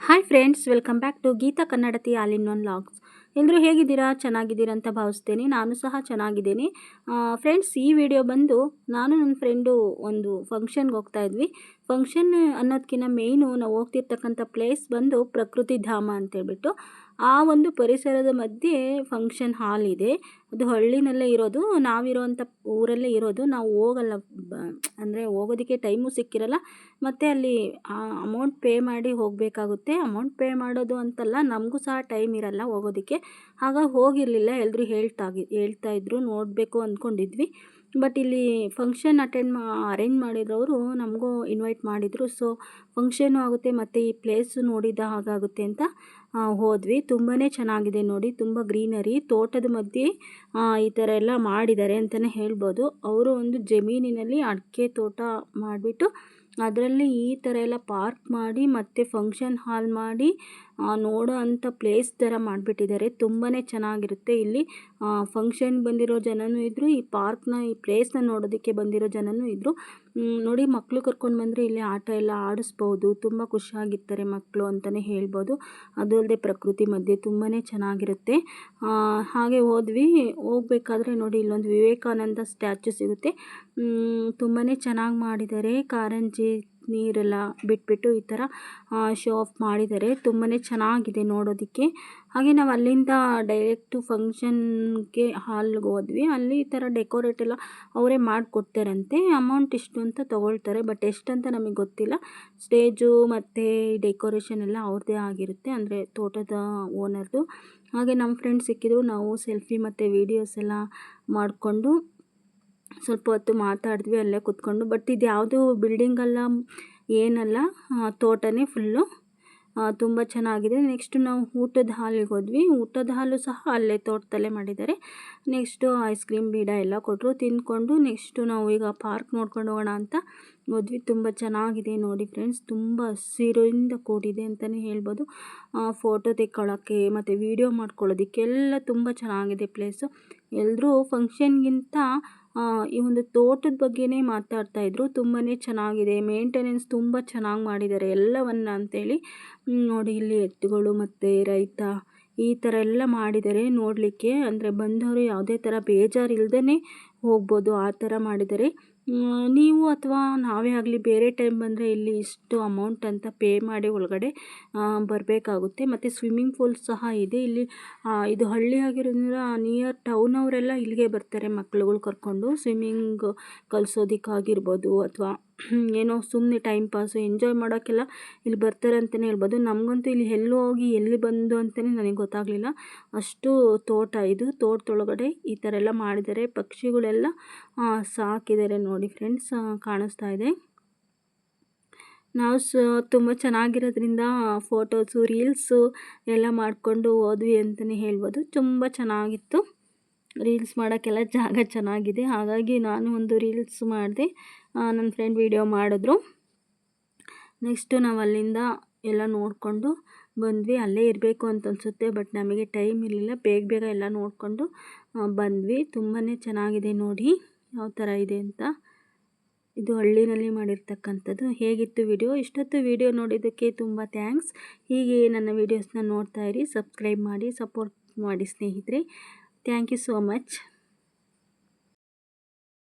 Hi friends welcome back to Geetha Kannadathi all in one vlogs ಎಲ್ಲರೂ ಹೇಗಿದ್ದೀರಾ? ಚೆನ್ನಾಗಿದ್ದೀರಾ ಅಂತ ಭಾವಿಸ್ತೇನೆ. ನಾನು ಸಹ ಚೆನ್ನಾಗಿದ್ದೀನಿ. ಫ್ರೆಂಡ್ಸ್ ಈ ವಿಡಿಯೋ ಬಂದು ನಾನು ನನ್ನ ಫ್ರೆಂಡು ಒಂದು ಫಂಕ್ಷನ್ಗೆ ಹೋಗ್ತಾ ಇದ್ವಿ. ಫಂಕ್ಷನ್ ಅನ್ನೋದಕ್ಕಿಂತ ಮೇಯ್ನು ನಾವು ಹೋಗ್ತಿರ್ತಕ್ಕಂಥ ಪ್ಲೇಸ್ ಬಂದು ಪ್ರಕೃತಿ ಧಾಮ ಅಂತೇಳ್ಬಿಟ್ಟು ಆ ಒಂದು ಪರಿಸರದ ಮಧ್ಯೆ ಫಂಕ್ಷನ್ ಹಾಲ್ ಇದೆ. ಅದು ಹಳ್ಳಿನಲ್ಲೇ ಇರೋದು. ನಾವಿರೋವಂಥ ಊರಲ್ಲೇ ಇರೋದು. ನಾವು ಹೋಗಲ್ಲ ಅಂದರೆ ಹೋಗೋದಕ್ಕೆ ಟೈಮು ಸಿಕ್ಕಿರಲ್ಲ. ಮತ್ತು ಅಲ್ಲಿ ಅಮೌಂಟ್ ಪೇ ಮಾಡಿ ಹೋಗಬೇಕಾಗುತ್ತೆ. ಅಮೌಂಟ್ ಪೇ ಮಾಡೋದು ಅಂತಲ್ಲ, ನಮಗೂ ಸಹ ಟೈಮ್ ಇರಲ್ಲ ಹೋಗೋದಕ್ಕೆ. ಆಗ ಹೋಗಿರಲಿಲ್ಲ. ಎಲ್ಲರೂ ಹೇಳ್ತಾ ಹೇಳ್ತಾ ಇದ್ರು. ನೋಡಬೇಕು ಅಂದ್ಕೊಂಡಿದ್ವಿ. ಬಟ್ ಇಲ್ಲಿ ಫಂಕ್ಷನ್ ಅಟೆಂಡ್ ಮಾ ಅರೇಂಜ್ ಮಾಡಿದವರು ನಮಗೂ ಇನ್ವೈಟ್ ಮಾಡಿದರು. ಸೊ ಫಂಕ್ಷನು ಆಗುತ್ತೆ ಮತ್ತು ಈ ಪ್ಲೇಸು ನೋಡಿದ ಹಾಗಾಗುತ್ತೆ ಅಂತ ಹೋದ್ವಿ. ತುಂಬಾ ಚೆನ್ನಾಗಿದೆ ನೋಡಿ. ತುಂಬ ಗ್ರೀನರಿ ತೋಟದ ಮಧ್ಯೆ ಈ ಥರ ಎಲ್ಲ ಮಾಡಿದ್ದಾರೆ ಅಂತಲೇ ಹೇಳ್ಬೋದು. ಅವರು ಒಂದು ಜಮೀನಿನಲ್ಲಿ ಅಡಿಕೆ ತೋಟ ಮಾಡಿಬಿಟ್ಟು, ಅದರಲ್ಲಿ ಈ ಥರ ಎಲ್ಲ ಪಾರ್ಕ್ ಮಾಡಿ, ಮತ್ತು ಫಂಕ್ಷನ್ ಹಾಲ್ ಮಾಡಿ ನೋಡೋ ಅಂತ ಪ್ಲೇಸ್ ಥರ ಮಾಡಿಬಿಟ್ಟಿದ್ದಾರೆ. ತುಂಬಾ ಚೆನ್ನಾಗಿರುತ್ತೆ. ಇಲ್ಲಿ ಫಂಕ್ಷನ್ ಬಂದಿರೋ ಜನನೂ ಇದ್ದರು ಈ ಪಾರ್ಕ್ನ ಈ ಪ್ಲೇಸ್ನ ನೋಡೋದಕ್ಕೆ ಬಂದಿರೋ ಜನನೂ ಇದ್ದರು ನೋಡಿ ಮಕ್ಕಳು ಕರ್ಕೊಂಡು ಬಂದರೆ ಇಲ್ಲಿ ಆಟ ಎಲ್ಲ ಆಡಿಸ್ಬೋದು. ತುಂಬ ಖುಷಿಯಾಗಿರ್ತಾರೆ ಮಕ್ಕಳು ಅಂತಲೇ ಹೇಳ್ಬೋದು. ಅದು ಅಲ್ಲದೆ ಪ್ರಕೃತಿ ಮಧ್ಯೆ ತುಂಬಾ ಚೆನ್ನಾಗಿರುತ್ತೆ. ಹಾಗೆ ಹೋದ್ವಿ. ಹೋಗ್ಬೇಕಾದ್ರೆ ನೋಡಿ ಇಲ್ಲೊಂದು ವಿವೇಕಾನಂದ ಸ್ಟ್ಯಾಚು ಸಿಗುತ್ತೆ. ತುಂಬಾ ಚೆನ್ನಾಗಿ ಮಾಡಿದ್ದಾರೆ. ಕಾರಂಜಿ ನೀರೆಲ್ಲ ಬಿಟ್ಬಿಟ್ಟು ಈ ಥರ ಶೋ ಆಫ್ ಮಾಡಿದ್ದಾರೆ. ತುಂಬಾ ಚೆನ್ನಾಗಿದೆ ನೋಡೋದಕ್ಕೆ. ಹಾಗೆ ನಾವು ಅಲ್ಲಿಂದ ಡೈರೆಕ್ಟು ಫಂಕ್ಷನ್ಗೆ ಹಾಲ್ಗೆ ಹೋದ್ವಿ. ಅಲ್ಲಿ ಈ ಥರ ಡೆಕೋರೇಟ್ ಎಲ್ಲ ಅವರೇ ಮಾಡಿಕೊಡ್ತಾರಂತೆ. ಅಮೌಂಟ್ ಇಷ್ಟು ಅಂತ ತೊಗೊಳ್ತಾರೆ. ಬಟ್ ಎಷ್ಟಂತ ನಮಗೆ ಗೊತ್ತಿಲ್ಲ. ಸ್ಟೇಜು ಮತ್ತು ಡೆಕೋರೇಷನ್ ಎಲ್ಲ ಅವ್ರದ್ದೇ ಆಗಿರುತ್ತೆ. ಅಂದರೆ ತೋಟದ ಓನರ್ದು ಹಾಗೆ ನಮ್ಮ ಫ್ರೆಂಡ್ಸ್ ಸಿಕ್ಕಿದ್ರು. ನಾವು ಸೆಲ್ಫಿ ಮತ್ತು ವೀಡಿಯೋಸ್ ಎಲ್ಲ ಮಾಡಿಕೊಂಡು ಸ್ವಲ್ಪ ಹೊತ್ತು ಮಾತಾಡಿದ್ವಿ, ಅಲ್ಲೇ ಕೂತ್ಕೊಂಡು. ಬಟ್ ಇದು ಯಾವುದು ಬಿಲ್ಡಿಂಗಲ್ಲ ಏನಲ್ಲ ತೋಟನೇ ಫುಲ್ಲು ತುಂಬ ಚೆನ್ನಾಗಿದೆ. ನೆಕ್ಸ್ಟ್ ನಾವು ಊಟದ ಹಾಲಿಗೆ ಹೋದ್ವಿ. ಊಟದ ಹಾಲು ಸಹ ಅಲ್ಲೇ ತೋಟದಲ್ಲೇ ಮಾಡಿದ್ದಾರೆ. ನೆಕ್ಸ್ಟು ಐಸ್ ಕ್ರೀಮ್ ಬೀಡ ಎಲ್ಲ ಕೊಟ್ಟರು ತಿಂದ್ಕೊಂಡು ನೆಕ್ಸ್ಟು ನಾವು ಈಗ ಪಾರ್ಕ್ ನೋಡ್ಕೊಂಡು ಹೋಗೋಣ ಅಂತ ಹೋದ್ವಿ. ತುಂಬ ಚೆನ್ನಾಗಿದೆ ನೋಡಿ ಫ್ರೆಂಡ್ಸ್ ತುಂಬ ಹಸಿರಿಂದ ಕೂಡಿದೆ ಅಂತಲೇ ಹೇಳ್ಬೋದು. ಫೋಟೋ ತೆಕ್ಕೊಳ್ಳೋಕ್ಕೆ ಮತ್ತು ವೀಡಿಯೋ ಮಾಡ್ಕೊಳ್ಳೋದಕ್ಕೆಲ್ಲ ತುಂಬ ಚೆನ್ನಾಗಿದೆ ಪ್ಲೇಸು ಎಲ್ಲರೂ ಫಂಕ್ಷನ್ಗಿಂತ ಈ ಒಂದು ತೋಟದ ಬಗ್ಗೆನೇ ಮಾತಾಡ್ತಾ ಮಾತಾಡ್ತಾಯಿದ್ರು ತುಂಬಾ ಚೆನ್ನಾಗಿದೆ. ಮೇಂಟೆನೆನ್ಸ್ ತುಂಬ ಚೆನ್ನಾಗಿ ಮಾಡಿದ್ದಾರೆ ಎಲ್ಲವನ್ನು ಅಂತೇಳಿ. ನೋಡಿ ಇಲ್ಲಿ ಎತ್ತುಗಳು ಮತ್ತು ರೈತ ಈ ಥರ ಎಲ್ಲ ಮಾಡಿದ್ದಾರೆ ನೋಡಲಿಕ್ಕೆ. ಅಂದರೆ ಬಂದವರು ಯಾವುದೇ ಥರ ಬೇಜಾರು ಹೋಗ್ಬೋದು ಆ ಥರ ಮಾಡಿದ್ದಾರೆ ನೀವು ಅಥವಾ ನಾವೇ ಆಗಲಿ ಬೇರೆ ಟೈಮ್ ಬಂದರೆ ಇಲ್ಲಿ ಇಷ್ಟು ಅಮೌಂಟ್ ಅಂತ ಪೇ ಮಾಡಿ ಒಳಗಡೆ ಬರಬೇಕಾಗುತ್ತೆ. ಮತ್ತು ಸ್ವಿಮ್ಮಿಂಗ್ ಫೂಲ್ ಸಹ ಇದೆ. ಇಲ್ಲಿ ಇದು ಹಳ್ಳಿ ಆಗಿರೋದ್ರಿಂದ ನಿಯರ್ ಟೌನ್ ಅವರೆಲ್ಲ ಇಲ್ಲಿಗೆ ಬರ್ತಾರೆ ಮಕ್ಳುಗಳು ಕರ್ಕೊಂಡು. ಸ್ವಿಮ್ಮಿಂಗ್ ಕಲಿಸೋದಕ್ಕಾಗಿರ್ಬೋದು ಅಥವಾ ಏನೋ ಸುಮ್ಮನೆ ಟೈಮ್ ಪಾಸು ಎಂಜಾಯ್ ಮಾಡೋಕ್ಕೆಲ್ಲ ಇಲ್ಲಿ ಬರ್ತಾರೆ ಅಂತಲೇ ಹೇಳ್ಬೋದು. ನಮಗಂತೂ ಇಲ್ಲಿ ಎಲ್ಲಿ ಹೋಗಿ ಎಲ್ಲಿ ಬಂದು ಅಂತಲೇ ನನಗೆ ಗೊತ್ತಾಗಲಿಲ್ಲ. ಅಷ್ಟು ತೋಟ ಇದು, ತೋಟದೊಳಗಡೆ ಈ ಥರ ಎಲ್ಲ ಮಾಡಿದ್ದಾರೆ. ಪಕ್ಷಿಗಳೆಲ್ಲ ಸಾಕಿದ್ದಾರೆ ನೋಡಿ ಫ್ರೆಂಡ್ಸ್ ಕಾಣಿಸ್ತಾ ಇದೆ. ನಾವು ಸ ತುಂಬ ಚೆನ್ನಾಗಿರೋದ್ರಿಂದ ಫೋಟೋಸು ರೀಲ್ಸು ಎಲ್ಲ ಮಾಡಿಕೊಂಡು ಹೋದ್ವಿ ಅಂತಲೇ ಹೇಳ್ಬೋದು. ತುಂಬ ಚೆನ್ನಾಗಿತ್ತು. ರೀಲ್ಸ್ ಮಾಡೋಕ್ಕೆಲ್ಲ ಜಾಗ ಚೆನ್ನಾಗಿದೆ. ಹಾಗಾಗಿ ನಾನು ಒಂದು ರೀಲ್ಸ್ ಮಾಡಿದೆ ನನ್ನ ಫ್ರೆಂಡ್ ವೀಡಿಯೋ ಮಾಡಿದ್ರು. ನೆಕ್ಸ್ಟು ನಾವು ಅಲ್ಲಿಂದ ಎಲ್ಲ ನೋಡಿಕೊಂಡು ಬಂದ್ವಿ. ಅಲ್ಲೇ ಇರಬೇಕು ಅಂತ ಅನಿಸುತ್ತೆ, ಬಟ್ ನಮಗೆ ಟೈಮ್ ಇರಲಿಲ್ಲ. ಬೇಗ ಬೇಗ ಎಲ್ಲ ನೋಡಿಕೊಂಡು ಬಂದ್ವಿ. ತುಂಬಾ ಚೆನ್ನಾಗಿದೆ ನೋಡಿ, ಯಾವ ಥರ ಇದೆ ಅಂತ. ಇದು ಹಳ್ಳಿನಲ್ಲಿ ಮಾಡಿರ್ತಕ್ಕಂಥದ್ದು. ಹೇಗಿತ್ತು ವಿಡಿಯೋ? ಇಷ್ಟೊತ್ತು ವಿಡಿಯೋ ನೋಡಿದ್ದಕ್ಕೆ ತುಂಬ ಥ್ಯಾಂಕ್ಸ್. ಹೀಗೆ ನನ್ನ ವೀಡಿಯೋಸ್ನ ನೋಡ್ತಾ ಇರಿ, ಸಬ್ಸ್ಕ್ರೈಬ್ ಮಾಡಿ, ಸಪೋರ್ಟ್ ಮಾಡಿ ಸ್ನೇಹಿತರೆ. Thank you so much